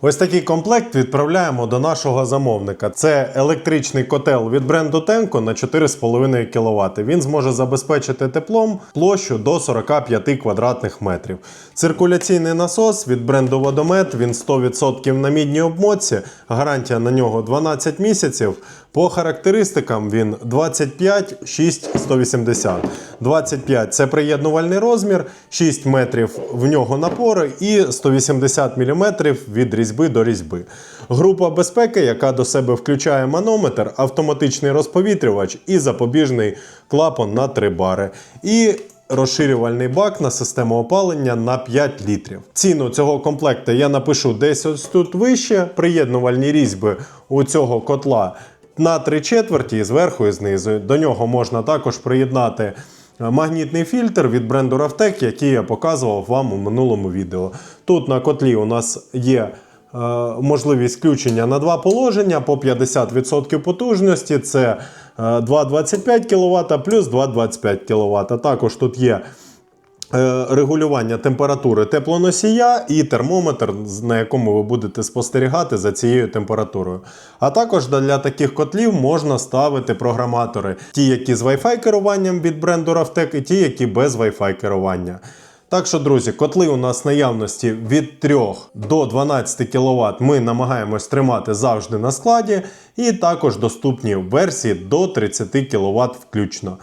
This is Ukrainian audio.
Ось такий комплект відправляємо до нашого замовника. Це електричний котел від бренду Tenko на 4,5 кВт. Він зможе забезпечити теплом площу до 45 квадратних метрів. Циркуляційний насос від бренду Водомет, він 100% на мідній обмотці, гарантія на нього 12 місяців. По характеристикам він 25 6 180. 25 це приєднувальний розмір, 6 метрів в нього напори і 180 мм від різьби до різьби. Група безпеки, яка до себе включає манометр, автоматичний розповітрювач і запобіжний клапан на 3 бари. І Розширювальний бак на систему опалення на 5 літрів. Ціну цього комплекту я напишу десь ось тут вище. Приєднувальні різьби у цього котла на 3 четверті зверху і знизу. До нього можна також приєднати е, магнітний фільтр від бренду Ravtec, який я показував вам у минулому відео. Тут на котлі у нас є можливість включення на два положення по 50% потужності. Це е, 2,25 кВт плюс 2,25 кВт. Також тут є е, регулювання температури теплоносія і термометр, на якому ви будете спостерігати за цією температурою. А також для таких котлів можна ставити програматори, ті, які з Wi-Fi керуванням від бренду Ravtec, і ті, які без Wi-Fi керування. Так що, друзі, котли у нас наявності від 3 до 12 кВт ми намагаємось тримати завжди на складі, і також доступні версії до 30 кВт включно.